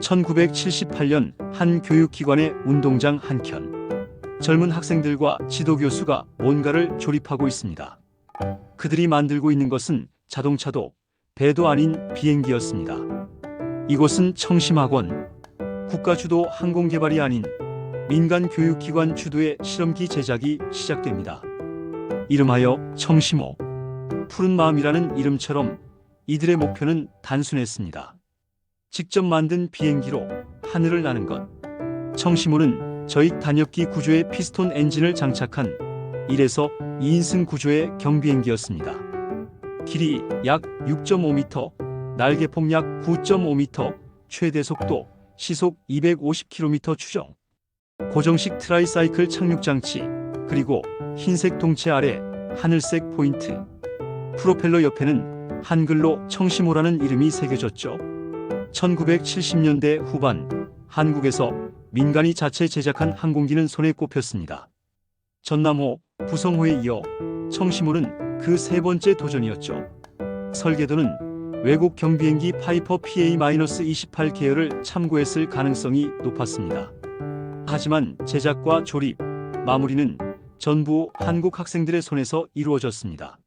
1978년 한 교육기관의 운동장 한켠. 젊은 학생들과 지도교수가 뭔가를 조립하고 있습니다. 그들이 만들고 있는 것은 자동차도 배도 아닌 비행기였습니다. 이곳은 청심학원, 국가주도 항공개발이 아닌 민간 교육기관 주도의 실험기 제작이 시작됩니다. 이름하여 청심호. 푸른 마음이라는 이름처럼 이들의 목표는 단순했습니다. 직접 만든 비행기로 하늘을 나는 것. 청심호는 저익 단엽기 구조의 피스톤 엔진을 장착한 1에서 2인승 구조의 경비행기였습니다. 길이 약 6.5m, 날개폭 약 9.5m, 최대 속도 시속 250km 추정. 고정식 트라이사이클 착륙 장치, 그리고 흰색 동체 아래 하늘색 포인트. 프로펠러 옆에는 한글로 청심호라는 이름이 새겨졌죠. 1970년대 후반 한국에서 민간이 자체 제작한 항공기는 손에 꼽혔습니다. 전남호, 부성호에 이어 청심호는 그 세 번째 도전이었죠. 설계도는 외국 경비행기 파이퍼 PA-28 계열을 참고했을 가능성이 높았습니다. 하지만 제작과 조립, 마무리는 전부 한국 학생들의 손에서 이루어졌습니다.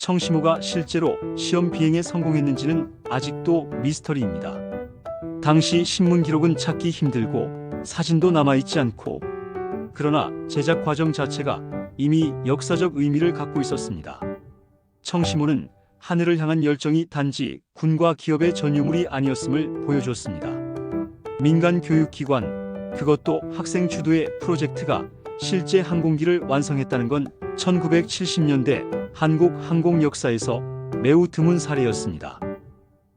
청심호가 실제로 시험 비행에 성공했는지는 아직도 미스터리입니다. 당시 신문 기록은 찾기 힘들고 사진도 남아있지 않고 그러나 제작 과정 자체가 이미 역사적 의미를 갖고 있었습니다. 청심호는 하늘을 향한 열정이 단지 군과 기업의 전유물이 아니었음을 보여줬습니다. 민간 교육기관, 그것도 학생 주도의 프로젝트가 실제 항공기를 완성했다는 건 1970년대 한국 항공 역사에서 매우 드문 사례였습니다.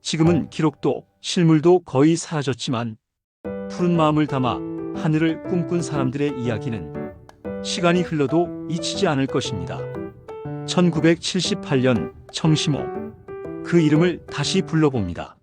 지금은 기록도 실물도 거의 사라졌지만 푸른 마음을 담아 하늘을 꿈꾼 사람들의 이야기는 시간이 흘러도 잊히지 않을 것입니다. 1978년 청심호 그 이름을 다시 불러봅니다.